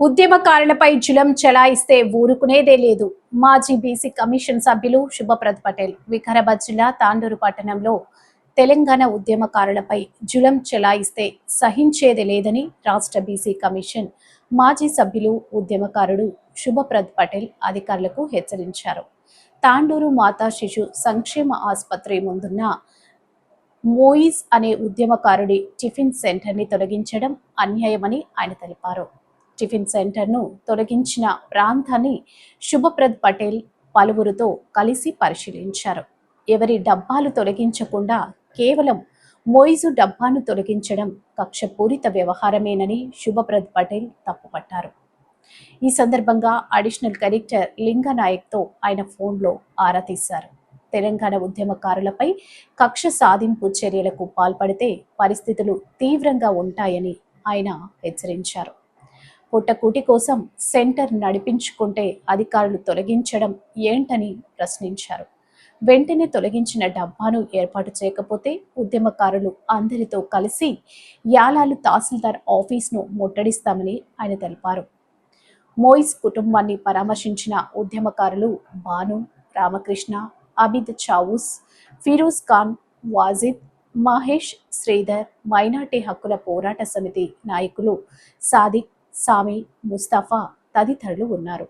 ఉద్యమకారులపై జులం చెలాయిస్తే ఊరుకునేదే లేదు. మాజీ BC commission సభ్యులు శుభప్రద్ పటేల్ వికారాబాద్ జిల్లా తాండూరు పట్టణంలో తెలంగాణ ఉద్యమకారులపై జులం చెలాయిస్తే సహించేది లేదని రాష్ట్ర బీసీ కమిషన్ మాజీ సభ్యులు ఉద్యమకారుడు శుభప్రద్ పటేల్ అధికారులకు హెచ్చరించారు. తాండూరు మాతా శిశు సంక్షేమ ఆసుపత్రి ముందున్న మోయిస్ అనే ఉద్యమకారుడి టిఫిన్ సెంటర్ని తొలగించడం అన్యాయమని ఆయన తెలిపారు. టిఫిన్ సెంటర్ను తొలగించిన ప్రాంతాన్ని శుభప్రద్ పటేల్ పలువురితో కలిసి పరిశీలించారు. ఎవరి డబ్బాలు తొలగించకుండా కేవలం మోయిజు డబ్బాను తొలగించడం కక్షపూరిత వ్యవహారమేనని శుభప్రద్ పటేల్ తప్పుపట్టారు. ఈ సందర్భంగా అడిషనల్ కలెక్టర్ లింగనాయక్తో ఆయన ఫోన్లో ఆరా తీశారు. తెలంగాణ ఉద్యమకారులపై కక్ష సాధింపు చర్యలకు పాల్పడితే పరిస్థితులు తీవ్రంగా ఉంటాయని ఆయన హెచ్చరించారు. పుట్టకూటి కోసం సెంటర్ నడిపించుకుంటే అధికారులు తొలగించడం ఏంటని ప్రశ్నించారు. వెంటనే తొలగించిన డబ్బాను ఏర్పాటు చేయకపోతే ఉద్యమకారులు అందరితో కలిసి యాలాలు తహసీల్దార్ ఆఫీస్ను ముట్టడిస్తామని ఆయన తెలిపారు. మోయిస్ కుటుంబాన్ని పరామర్శించిన ఉద్యమకారులు బాను రామకృష్ణ అబిద్ చావుస్ ఫిరోజ్ ఖాన్ వాజిద్ మహేష్ శ్రీధర్ మైనార్టీ హక్కుల పోరాట సమితి నాయకులు సాదిక్ సామి ముస్తఫా తదితరులు ఉన్నారు.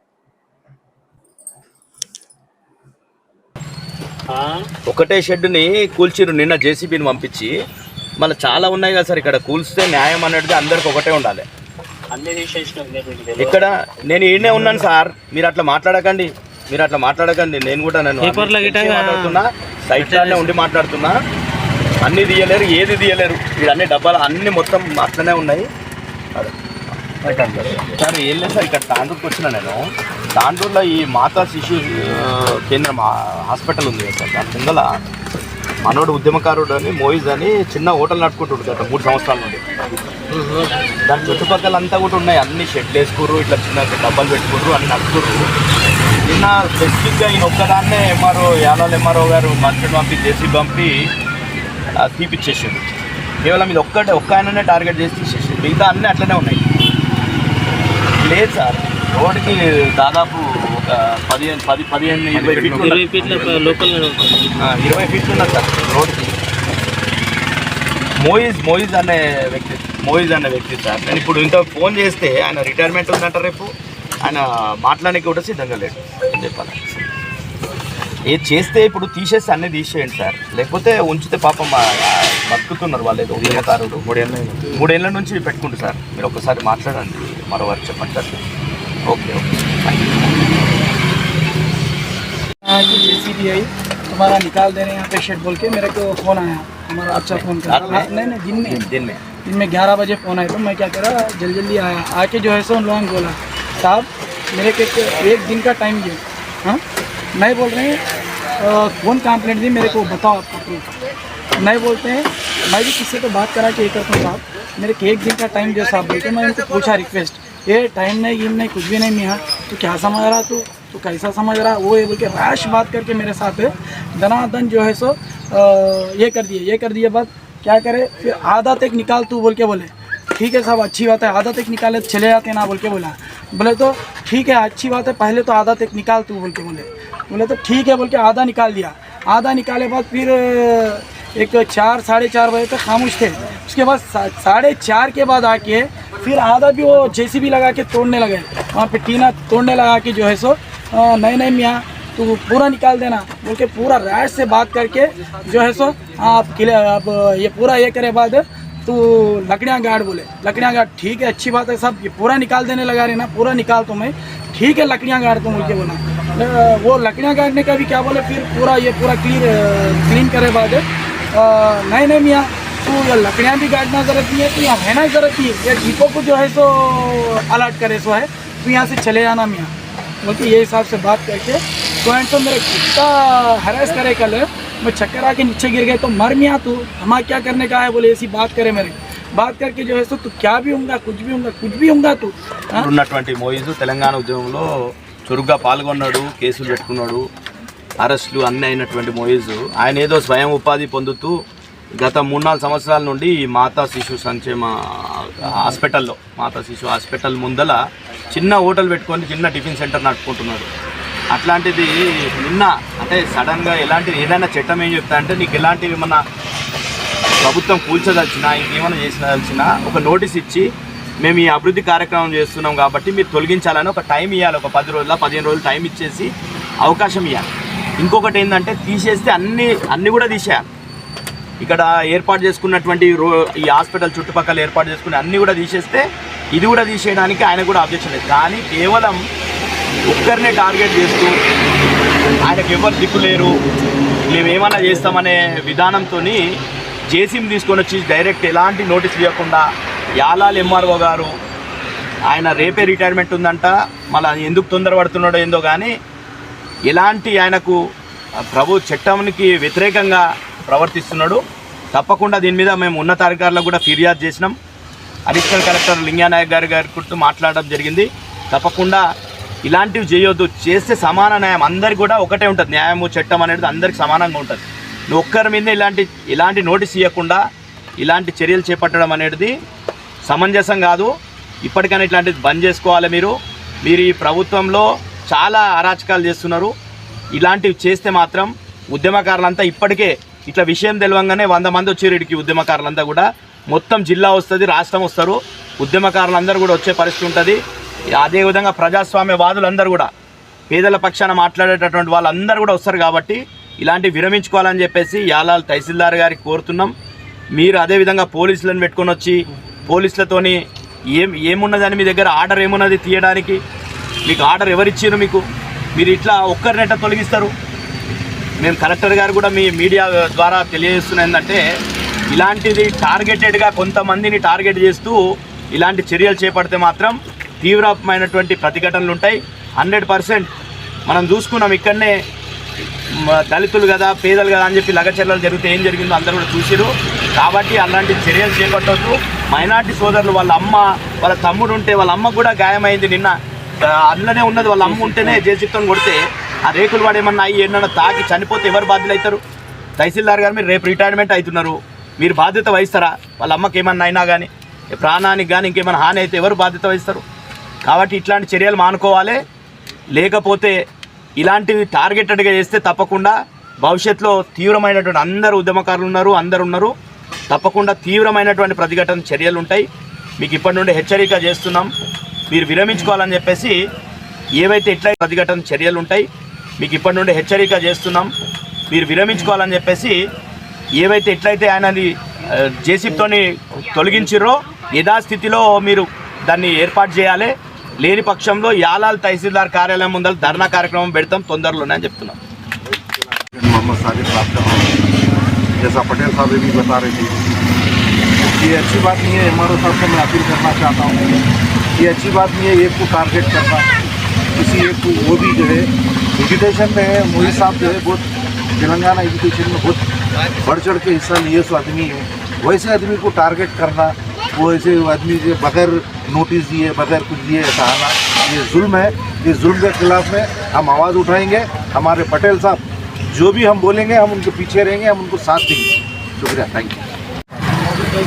ఒకటే షెడ్ని కూల్చిరు నిన్న జేసీబీని పంపించి. మళ్ళీ చాలా ఉన్నాయి కదా సార్ ఇక్కడ కూల్స్తే న్యాయం అనేది అందరికి ఒకటే ఉండాలి. ఇక్కడ నేను ఈడనే ఉన్నాను సార్ మీరు అట్లా మాట్లాడకండి మీరు అట్లా మాట్లాడకండి నేను కూడా నేను పేపర్లో అన్ని గిట్టంగా- మాట్లాడుతున్నా సైట్లోనే ఉండి మాట్లాడుతున్నా. అన్ని తీయలేరు ఏది తీయలేరు మీరు అన్ని డబ్బాలు అన్ని మొత్తం అట్లనే ఉన్నాయి. సార్ ఏం లేదు సార్ ఇక్కడ తాండూరుకి వచ్చిన నేను. తాండూరులో ఈ మాతా శిశు కేంద్రం హాస్పిటల్ ఉంది కదా సార్. దాని కిందల మనోడు ఉద్యమకారుడు అని మోయిజ్ అని చిన్న హోటల్ నడుపుకుంటుండు కదా మూడు సంవత్సరాల నుండి. దాని చుట్టుపక్కల అంతా కూడా ఉన్నాయి. అన్ని షెడ్లు వేసుకుర్రు ఇట్లా చిన్న డబ్బాలు పెట్టుకుర్రు అన్ని నడుపుకుర్రు నిన్న స్పెసిఫిక్గా ఈయన ఒక్కదాన్నే ఎంఆర్ఓ యాదవ్ ఎంఆర్ఓ గారు మంత్రిని పంపి జేసీ పంపి ఆ, తీపిచ్చేసిండు. కేవలం ఇది ఒక్కటే ఒక్క ఆయననే టార్గెట్ చేసి తీసేసిండు. మిగతా అన్నీ అట్లనే ఉన్నాయి. లేదు సార్. రోడ్డుకి దాదాపు ఒక పదిహేను పది పదిహేను ఇరవై ఫీట్లు ఇరవై. ఫీట్ల లోకల్ ఇరవై ఫీట్లు ఉన్నది సార్ రోడ్డుకి. మోయిజ్ మోయిజ్ అనే వ్యక్తి మోయిజ్ అనే వ్యక్తి సార్. నేను ఇప్పుడు ఇంత ఫోన్ చేస్తే ఆయన రిటైర్మెంట్ ఉందంట రేపు. ఆయన మాట్లాడడానికి కూడా సిద్ధంగా లేడు. ఏం చెప్పాలి. ఏది చేస్తే ఇప్పుడు తీసేస్తే అన్నీ తీసేయండి సార్. లేకపోతే ఉంచితే పాపం బతుకుతున్నారు వాళ్ళు ఏదో ఉద్యమకారుడు మూడేళ్ళ మూడేళ్ళ నుంచి పెట్టుకుంటారు సార్. మీరు ఒకసారి మాట్లాడండి. మరో వారు చెప్పండి sir. Okay okay J C I. तुम्हारा निकाल दे रहे हैं यहाँ पे शेड बोल के। मेरे को फ़ोन आया। हमारा अच्छा फ़ोन कर नहीं नहीं दिन में। दिन में। दिन में ग्यारह बजे फ़ोन आया तो मैं क्या करा जल्दी जल्दी आया। आके जो है सो उन लोगों ने बोला साहब मेरे को एक दिन का टाइम दिए हाँ? नहीं बोल रहे हैं फ़ोन कंप्लेंट दी? मेरे को बताओ आपका प्रूफ नहीं बोलते हैं मैं भी किसी को तो बात करा के ये करता हूँ साहब। मेरे को एक दिन का टाइम दिया साहब बोलते मैं उनको पूछा रिक्वेस्ट ये टाइम नहीं गिम नहीं, कुछ भी नहीं मिया तो क्या समझ रहा तू? तो कैसा समझ रहा? वो ये बोल के रैश बात करके मेरे साथ दनादन जो है सो ये कर दिए, ये कर दिए बात। क्या करे? फिर आधा तक निकाल तू बोल के बोले। ठीक है साहब, अच्छी बात है। आधा तक निकाले, चले जाते ना बोल के बोला। बोले तो ठीक है, अच्छी बात है। पहले तो आधा तक निकाल तू बोल के बोले। बोले तो ठीक है बोल के आधा निकाल दिया। आधा निकाले बाद फिर, एक चार, साढ़े चार बजे तक खामोश थे। उसके बाद साढ़े चार के बाद आके फिर आधा भी वो जेसीबी लगा के तोड़ने लगे। वहाँ पे टीना तोड़ने लगा के जो है सो नहीं नहीं मियाँ तो पूरा निकाल देना। बोल के पूरा राइट से बात करके जो है सो, आप किले अब ये पूरा ये करे बाद तो लकड़ियाँ गाड़ बोले। लकड़ियाँ गाड़, ठीक है, अच्छी बात है सब, ये पूरा निकाल देने लगा रहे ना, पूरा निकाल तो मैं। ठीक है, लकड़ियाँ गाड़ बोल के बोला। वो लकड़ियाँ गाड़ने का भी क्या बोले, फिर पूरा ये पूरा क्लीन क्लीन करे बाद नहीं नहीं मियाँ तू ये लकड़ियाँ भी गाड़ना जरूरत नहीं है तू यहाँ रहना जरूरत नहीं है ये डिपो को जो है सो अलर्ट करे सो है तू यहाँ से चले जाना मियाँ बोलते ये हिसाब से बात करके तो एंड तो मेरे कितना हरास करे कल मैं चक्कर आके नीचे गिर गए तो मर मियाँ तू हमारा क्या करने का है बोले ऐसी बात करे मेरे बात करके जो है सो तू क्या भी होगा कुछ भी होगा कुछ भी होगा तू हाँ? ఉన్నటువంటి మోయిజ్ తెలంగాణ ఉద్యమంలో చురుగ్గా పాల్గొన్నాడు కేసులు పెట్టుకున్నాడు అరెస్టులు అన్నీ అయినటువంటి మోయిజ్ ఆయన ఏదో స్వయం ఉపాధి పొందుతూ గత మూడు నాలుగు సంవత్సరాల నుండి ఈ మాతా శిశు సంక్షేమ హాస్పిటల్లో మాతా శిశు హాస్పిటల్ ముందల చిన్న హోటల్ పెట్టుకొని చిన్న టిఫిన్ సెంటర్ నడుపుకుంటున్నాడు. అట్లాంటిది నిన్న అంటే సడన్గా ఎలాంటి ఏదైనా చట్టం ఏం చెప్తా అంటే నీకు ఎలాంటివి ఏమన్నా ప్రభుత్వం కూల్చదలిచినా ఇంకేమైనా చేసినా ఒక నోటీస్ ఇచ్చి మేము ఈ అభివృద్ధి కార్యక్రమం చేస్తున్నాం కాబట్టి మీరు తొలగించాలని ఒక టైం ఇవ్వాలి ఒక పది రోజుల పదిహేను రోజులు టైం ఇచ్చేసి అవకాశం ఇవ్వాలి ఇంకొకటి ఏంటంటే తీసేస్తే అన్ని అన్నీ కూడా తీసేయాలి. ఇక్కడ ఏర్పాటు చేసుకున్నటువంటి రో ఈ హాస్పిటల్ చుట్టుపక్కల ఏర్పాటు చేసుకుని అన్నీ కూడా తీసేస్తే ఇది కూడా తీసేయడానికి ఆయన కూడా అబ్జెక్షన్ లేదు. కానీ కేవలం ఒక్కరినే టార్గెట్ చేస్తూ ఆయనకు ఎవరు దిక్కులేరు మేమేమన్నా చేస్తామనే విధానంతో జేసీని తీసుకొని వచ్చి డైరెక్ట్ ఎలాంటి నోటీస్ ఇవ్వకుండా యాలాల్ ఎంఆర్ఓ గారు ఆయన రేపే రిటైర్మెంట్ ఉందంట మళ్ళీ ఎందుకు తొందరపడుతున్నాడో ఏందో కానీ ఎలాంటి ఆయనకు ప్రభు చట్టానికి వ్యతిరేకంగా ప్రవర్తిస్తున్నాడు. తప్పకుండా దీని మీద మేము ఉన్నతాధికారులకు కూడా ఫిర్యాదు చేసినాం. అడిషనల్ కలెక్టర్ లింగానాయక్ గారి గారి గుర్తు మాట్లాడడం జరిగింది. తప్పకుండా ఇలాంటివి చేయొద్దు. చేస్తే సమాన న్యాయం. అందరికి కూడా ఒకటే ఉంటుంది. న్యాయము చట్టం అనేది అందరికి సమానంగా ఉంటుంది. నువ్వు ఒక్కరి మీద ఇలాంటి ఇలాంటి నోటీస్ ఇవ్వకుండా ఇలాంటి చర్యలు చేపట్టడం అనేది సమంజసం కాదు. ఇప్పటికైనా ఇట్లాంటిది బంద్ చేసుకోవాలి మీరు. మీరు ఈ ప్రభుత్వంలో చాలా అరాచకాలు చేస్తున్నారు. ఇలాంటివి చేస్తే మాత్రం ఉద్యమకారులంతా ఇప్పటికే ఇట్లా విషయం తెలియంగానే వంద మంది వచ్చారు ఇక్కడికి ఉద్యమకారులంతా కూడా. మొత్తం జిల్లా వస్తుంది రాష్ట్రం వస్తారు. ఉద్యమకారులందరూ కూడా వచ్చే పరిస్థితి ఉంటుంది. అదేవిధంగా ప్రజాస్వామ్య వాదులందరూ కూడా పేదల పక్షాన మాట్లాడేటటువంటి వాళ్ళందరూ కూడా వస్తారు కాబట్టి ఇలాంటివి విరమించుకోవాలని చెప్పేసి యాలాల్ తహసీల్దార్ గారికి కోరుతున్నాం. మీరు అదేవిధంగా పోలీసులను పెట్టుకొని వచ్చి పోలీసులతోని ఏం ఏమున్నదని మీ దగ్గర ఆర్డర్ ఏమున్నది తీయడానికి? మీకు ఆర్డర్ ఎవరిచ్చారు మీకు? మీరు ఇట్లా ఒక్కరినెట్ట తొలగిస్తారు. మేము కలెక్టర్ గారు కూడా మీ మీడియా ద్వారా తెలియజేస్తున్న ఏంటంటే ఇలాంటిది టార్గెటెడ్గా కొంతమందిని టార్గెట్ చేస్తూ ఇలాంటి చర్యలు చేపడితే మాత్రం తీవ్రమైనటువంటి ప్రతిఘటనలు ఉంటాయి. హండ్రెడ్ పర్సెంట్ మనం చూసుకున్నాం ఇక్కడనే దళితులు కదా పేదలు కదా అని చెప్పి లగచర్యలు జరిగితే ఏం జరిగిందో అందరూ కూడా చూసిరు కాబట్టి అలాంటి చర్యలు చేపట్టొద్దు. మైనార్టీ సోదరులు వాళ్ళ అమ్మ వాళ్ళ తమ్ముడు ఉంటే వాళ్ళ అమ్మ కూడా గాయమైంది నిన్న. అందులోనే ఉన్నది వాళ్ళ అమ్మ ఉంటేనే జేసీతో కొడితే ఆ రేకులు వాడు ఏమన్నా అయ్యి ఏమన్నా తాకి చనిపోతే ఎవరు బాధ్యులు అవుతారు తహసీల్దార్ గారు మీరు రేపు రిటైర్మెంట్ అవుతున్నారు మీరు బాధ్యత వహిస్తారా? వాళ్ళ అమ్మకి ఏమన్నా అయినా కానీ ప్రాణానికి కానీ ఇంకేమైనా హాని అయితే ఎవరు బాధ్యత వహిస్తారు? కాబట్టి ఇట్లాంటి చర్యలు మానుకోవాలి. లేకపోతే ఇలాంటివి టార్గెటెడ్గా చేస్తే తప్పకుండా భవిష్యత్తులో తీవ్రమైనటువంటి అందరు ఉద్యమకారులు ఉన్నారు అందరు ఉన్నారు. తప్పకుండా తీవ్రమైనటువంటి ప్రతిఘటన చర్యలు ఉంటాయి. మీకు ఇప్పటి నుండి హెచ్చరిక చేస్తున్నాం. మీరు విరమించుకోవాలని చెప్పేసి ఏవైతే ఇట్లా ప్రతిఘటన చర్యలు ఉంటాయి మీకు ఇప్పటి నుండి హెచ్చరిక చేస్తున్నాం మీరు విరమించుకోవాలని చెప్పేసి ఏవైతే ఎట్లయితే ఆయనది జేసీబీతోని తొలగించిర్రో యథాస్థితిలో మీరు దాన్ని ఏర్పాటు చేయాలి లేని పక్షంలో యాలాల్ తహసీల్దార్ కార్యాలయం ముందర ధర్నా కార్యక్రమం పెడతాం తొందరలోనే అని చెప్తున్నాం मोहम्मद सादिक बात कर रहा हूँ जैसा पटेल साहब भी बता रहे थे ये अच्छी बात नहीं है एम साहब को मैं अपील करना चाहता हूँ ये अच्छी बात नहीं है एक को टारगेट करना किसी एक को वो भी जो है एजुकेशन में मोदी साहब जो है बहुत तेलंगाना एजुकेशन में बहुत बढ़ चढ़ के हिस्सा लिए सो आदमी है। वैसे आदमी को टारगेट करना वो ऐसे आदमी जो बगैर नोटिस दिए, बगैर कुछ दिए, ऐसा आना, ये जुल्म है। इस जुल्म के खिलाफ में हम आवाज़ उठाएँगे, हमारे पटेल साहब जो भी हम बोलेंगे, हम उनके पीछे रहेंगे, हम उनको साथ देंगे। शुक्रिया थैंक यू मैं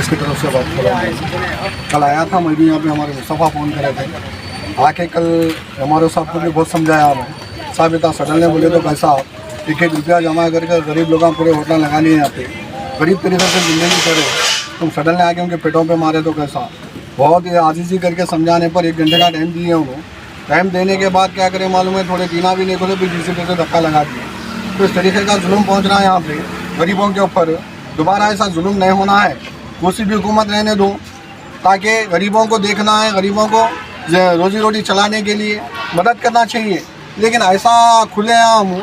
की तरफ़ से बात कर रहा हूँ। कल आया था, मैं भी यहाँ पे हमारे मुस्तफ़ा फ़ोन करे थे। आके कल हमारे साहब को भी बहुत समझाया हमें साहब इतना सडन ने बोले तो भाई साहब, एक एक रुपया जमा करके गरीब लोगों पूरे होटल लगानी है यहाँ पे गरीब तरीके से ज़िंदगी करे तुम सडन ने आके उनके पेटों पे मारे तो कैसा बहुत ही आजीजी करके समझाने पर एक घंटे का टाइम दिए उन्होंने। टाइम देने के बाद क्या करें मालूम है? थोड़े दीना भी नहीं खोले फिर जिसे से धक्का लगा दिया। तो इस तरीके का जुल्म पहुँच रहा है यहाँ पे गरीबों के ऊपर। दोबारा ऐसा जुल्म नहीं होना है। कोई भी हुकूमत रहने दूँ, ताकि गरीबों को देखना है, गरीबों को ज- रोजी रोटी चलाने के लिए मदद करना चाहिए। लेकिन ऐसा खुलेआम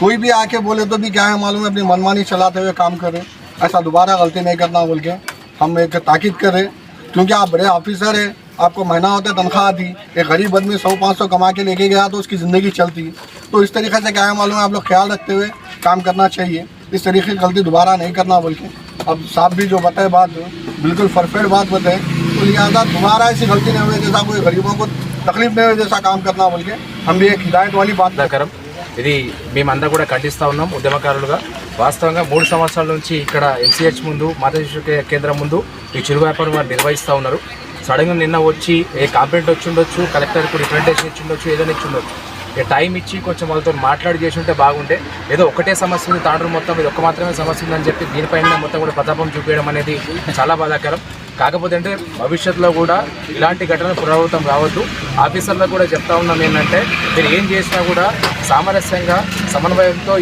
कोई भी आके बोले तो भी क्या है मालूम है, अपनी मनमानी चलाते हुए काम करें। ऐसा दोबारा गलती नहीं करना बोल के हम एक ताकीद करें। क्योंकि आप बड़े ऑफिसर हैं, आपको महीना होता है तनख्वाह आती एक गरीब आदमी सौ, पाँच सौ कमा के लेके गया तो उसकी ज़िंदगी चलती। तो इस तरीके से क्या है मालूम है, आप लोग ख्याल रखते हुए काम करना चाहिए। इस तरीके की गलती दोबारा नहीं करना बोल के। अब साहब भी जो बताए बात बिल्कुल परफेक्ट बात बताए तो लिहाजा दोबारा ऐसी गलती नहीं हुई जैसा कोई गरीबों को तकलीफ नहीं हो जैसा काम करना बोल के हम भी एक हिदायत वाली बात బాధాకరం ఇది మేమంతా కూడా ఖండిస్తూ ఉన్నాం ఉద్యమకారులుగా వాస్తవంగా మూడు సంవత్సరాల నుంచి ఇక్కడ ఎన్సీహెచ్ ముందు మాతా శిశు కే- కేంద్రం ముందు ఈ చిరు వ్యాపారం వారు నిర్వహిస్తూ ఉన్నారు సడన్గా నిన్న వచ్చి ఏ కంప్లైంట్ వచ్చి ఉండొచ్చు కలెక్టర్కు రిప్రజెంటేషన్ ఇచ్చి ఉండొచ్చు ఏదైనా ఇచ్చి ఉండొచ్చు ఇక టైం ఇచ్చి కొంచెం వాళ్ళతో మాట్లాడి చేసి ఉంటే బాగుంటే ఏదో ఒకటే సమస్య ఉంది తాండ్రు మొత్తం ఇది ఒక్క మాత్రమే సమస్య ఉందని చెప్పి దీనిపైన మొత్తం కూడా ప్రతాపం చూపించడం అనేది చాలా బాధాకరం. కాకపోతే అంటే భవిష్యత్తులో కూడా ఇలాంటి ఘటనలు పునరావృతం కావద్దు. ఆఫీసర్లకు కూడా చెప్తా ఉన్నాం ఏంటంటే మీరు ఏం చేసినా కూడా సామరస్యంగా సమన్వయంతో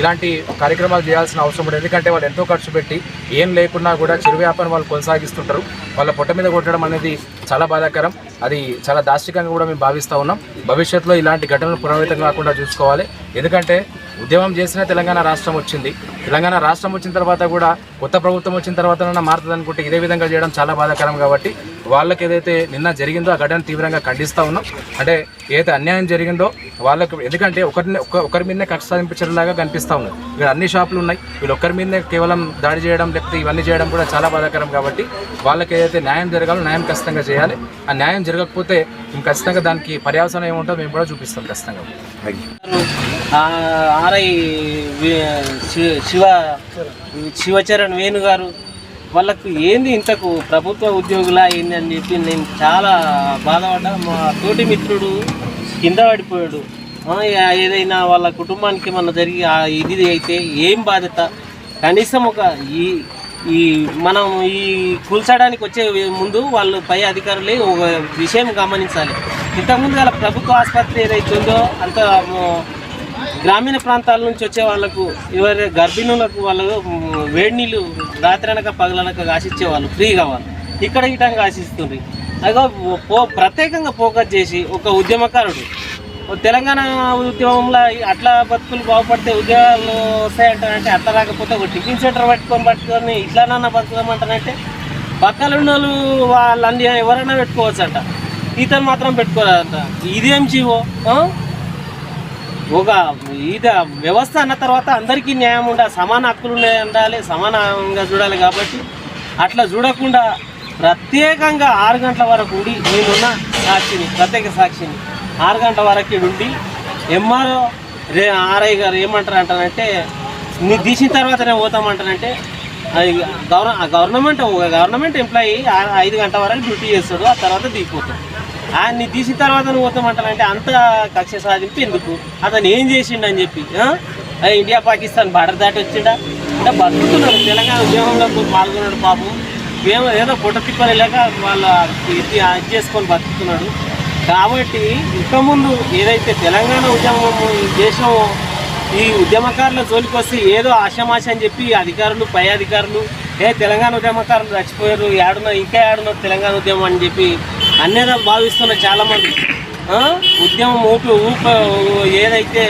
ఇలాంటి కార్యక్రమాలు చేయాల్సిన అవసరం ఉండదు. ఎందుకంటే వాళ్ళు ఎంతో ఖర్చు పెట్టి ఏం లేకున్నా కూడా చిరు వ్యాపారం వాళ్ళు కొనసాగిస్తుంటారు. వాళ్ళ పొట్ట మీద కొట్టడం అనేది చాలా బాధాకరం. అది చాలా దాష్టికంగా కూడా మేము భావిస్తూ ఉన్నాం. భవిష్యత్తులో ఇలాంటి ఘటనలు పునరావృతం కాకుండా చూసుకోవాలి. ఎందుకంటే ఉద్యమం చేసిన తెలంగాణ రాష్ట్రం వచ్చింది. తెలంగాణ రాష్ట్రం వచ్చిన తర్వాత కూడా కొత్త ప్రభుత్వం వచ్చిన తర్వాత మారుతుంది అనుకుంటే ఇదే విధంగా చేయడం చాలా బాధాకరం కాబట్టి వాళ్ళకి ఏదైతే నిన్న జరిగిందో ఆ ఘటన తీవ్రంగా ఖండిస్తూ ఉన్నాం. అంటే ఏదైతే అన్యాయం జరిగిందో వాళ్ళకు ఎందుకంటే ఒకరిని ఒకరి మీదనే కక్ష సాధింపించడంలాగా కనిపిస్తూ ఉంది ఇక్కడ అన్ని షాపులు ఉన్నాయి. వీళ్ళు ఒక్కరి మీదనే కేవలం దాడి చేయడం లేకపోతే ఇవన్నీ చేయడం కూడా చాలా బాధాకరం కాబట్టి వాళ్ళకి ఏదైతే న్యాయం జరగాలో న్యాయం ఖచ్చితంగా చేయాలి. ఆ న్యాయం జరగకపోతే మేము ఖచ్చితంగా దానికి పర్యావసనం ఏముంటుందో మేము కూడా చూపిస్తాం ఖచ్చితంగా. ఆ, ఆర్ఐ శివ శివచరణ్ వేణు గారు వాళ్ళకు ఏంది ఇంతకు ప్రభుత్వ ఉద్యోగులా ఏంది అని చెప్పి నేను చాలా బాధపడ్డా. మా తోటి మిత్రుడు కింద పడిపోయాడు. ఏదైనా వాళ్ళ కుటుంబానికి ఏమన్నా జరిగి ఇది అయితే ఏం బాధ్యత? కనీసం ఒక ఈ ఈ మనం ఈ కూల్చడానికి వచ్చే ముందు వాళ్ళు పై అధికారులే ఒక విషయం గమనించాలి. ఇంతకుముందు గల ప్రభుత్వ ఆసుపత్రి ఏదైతే ఉందో అంత గ్రామీణ ప్రాంతాల నుంచి వచ్చే వాళ్ళకు ఎవరి గర్భిణులకు వాళ్ళు వేడి నీళ్ళు రాత్రి అనక పగలనక ఆశించేవాళ్ళు ఫ్రీగా వాళ్ళు. ఇక్కడ ఇటంగా ఆశిస్తుంది అదిగో పో ప్రత్యేకంగా ఫోకస్ చేసి ఒక ఉద్యమకారుడు. తెలంగాణ ఉద్యమంలో అట్లా బతుకులు బాగుపడితే ఉద్యోగాలు వస్తాయంటారంటే అట్లా రాకపోతే ఒక టిఫిన్ సెంటర్ పట్టుకొని పట్టుకొని ఇట్లానన్నా బతుకమంటానంటే పక్కన వాళ్ళు వాళ్ళని ఎవరైనా పెట్టుకోవచ్చు అంట ఇతను మాత్రం పెట్టుకోరాదంట ఇదేం జీవో? ఒక ఇది వ్యవస్థ అన్న తర్వాత అందరికీ న్యాయం ఉండాలి సమాన హక్కులు ఉండాలి సమానంగా చూడాలి కాబట్టి అట్లా చూడకుండా ప్రత్యేకంగా ఆరు గంటల వరకు ఉండి నేనున్న సాక్షిని ప్రత్యేక సాక్షిని. ఆరు గంటల వరకు ఉండి ఎంఆర్ఓ రే ఆర్ఐ గారు ఏమంటారు అంటారంటే నీ తీసిన తర్వాత నేను పోతామంటారంటే అది గవర్న గవర్నమెంట్ గవర్నమెంట్ ఎంప్లాయీ ఐదు గంటల వరకు డ్యూటీ చేస్తాడు ఆ తర్వాత దిగిపోతాడు. ఆయన్ని తీసిన తర్వాత నువ్వు పోతామంటానంటే అంత కక్ష సాధింపు ఎందుకు? అతను ఏం చేసిండు అని చెప్పి ఇండియా పాకిస్తాన్ బార్డర్ దాటి వచ్చిండా? అంటే బతుకుతున్నాడు. తెలంగాణ ఉద్యమంలో పాల్గొన్నాడు పాపం. ఏమో ఏదో పొట్ట తిప్పని లేక వాళ్ళ ఇది అది చేసుకొని బతుకుతున్నాడు. కాబట్టి ఇక ముందు ఏదైతే తెలంగాణ ఉద్యమం ఈ దేశం ఈ ఉద్యమకారుల జోలికి వస్తే ఏదో ఆశమాశ అని చెప్పి అధికారులు పై అధికారులు ఏ తెలంగాణ ఉద్యమకారులు చచ్చిపోయారు ఏడున్న ఇంకా ఏడున్న తెలంగాణ ఉద్యమం అని చెప్పి అన్నేదా భావిస్తున్న చాలామంది. ఉద్యమం ఊపు ఊప ఏదైతే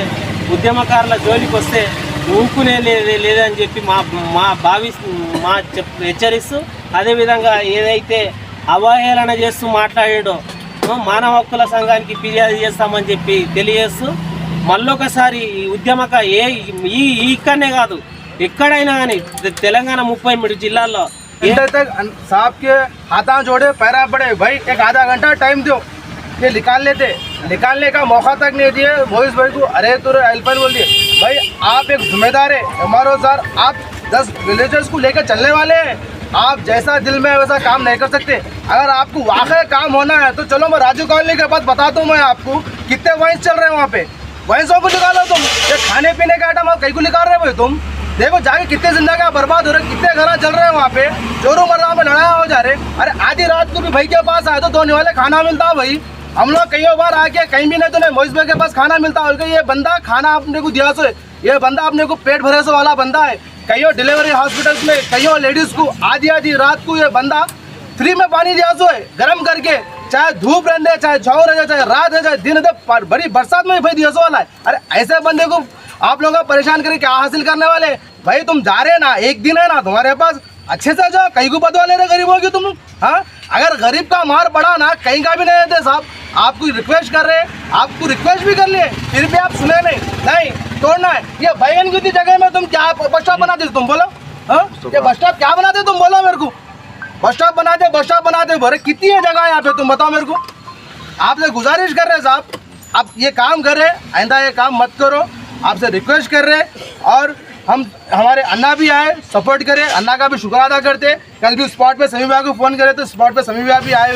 ఉద్యమకారుల జోలికి వస్తే ఊపునే లేదే లేదని చెప్పి మా మా భావి మా చెప్ హెచ్చరిస్తూ అదేవిధంగా ఏదైతే అవహేళన చేస్తూ మాట్లాడాడో మానవ హక్కుల సంఘానికి ఫిర్యాదు చేస్తామని చెప్పి తెలియజేస్తూ మళ్ళొకసారి ఈ ఉద్యమక ఏ ఈ ఇక్కడనే కాదు ఎక్కడైనా కానీ తెలంగాణ ముప్పై మూడు జిల్లాల్లో घंटे तक साहब के हाथा जोड़े, पैरा पड़े। भाई, एक आधा घंटा टाइम दो ये निकाल लेते। निकालने का मौका तक नहीं दिए। मोहिश भाई को, अरे तुर हेल्पर बोल दिए। भाई, आप एक जिम्मेदार है। एमआरओ सर, आप दस विलेजर्स को लेकर चलने वाले हैं। आप जैसा दिल में वैसा काम नहीं कर सकते। अगर आपको वाकई काम होना है तो चलो, मैं राजू कॉलोनी के पास बताता हूँ मैं आपको, कितने वाइंस चल रहे हैं वहाँ पे। वाइंसों को निकालो तुम। ये खाने पीने का आइटम आप कहीं को निकाल रहे हो तुम? देखो, जाके कितने ज़िंदगी बर्बाद हो रहे कितने घर चल रहे हैं वहाँ पे। चोरों मर्दा में लड़ाया हो जा रहे अरे, आधी रात को भी भाई के पास आए तो धोने वाले खाना मिलता भाई। हम लोग कई बार आके कहीं भी नहीं तो नहीं मोहिश भाई के पास खाना मिलता। है ये बंदा खाना अपने को दिया सो, ये बंदा अपने को पेट भरे से वाला बंदा है। कई डिलीवरी हॉस्पिटल्स में कई लेडीज़ को आधी आधी रात को ये बंदा फ्री में पानी दिया सो है, गर्म करके। चाहे धूप रहने चाहे छाव रहे चाहे रात है चाहे दिन है बड़ी बरसात में भाई दिया सो वाला है। अरे, ऐसे बंदे को आप लोग परेशान करके क्या हासिल करने वाले भाई तुम जा रहे ना एक दिन है ना तुम्हारे पास अच्छे से जाओ कहीं को बदवा ले रहे गरीबों की तुम हाँ? अगर गरीब का मार पड़ा ना कहीं का भी नहीं देते साहब। आपको रिक्वेस्ट कर रहे हैं आपको रिक्वेस्ट भी कर लिए फिर भी आप सुने नहीं। नहीं तोड़ना है। ये बैगन की जगह में तुम क्या बस स्टॉप बनाते तुम बोलो हाँ? ये बस स्टॉप क्या बनाते तुम बोलो मेरे को। बस स्टॉप बनाते बस स्टॉप बनाते बोरे कितनी है जगह यहाँ पे तुम बताओ मेरे को। आपसे गुजारिश कर रहे हैं साहब आप ये काम कर रहे हैं आइंदा ये काम मत करो आपसे रिक्वेस्ट कर रहे हैं और हम, हमारे अन्ना भी आए सपोर्ट करें, अन्ना का भी शुक्र अदा करते। कल भी स्पॉट पे समी भैया को फ़ोन करे तो स्पॉट पे समी भैया भी आए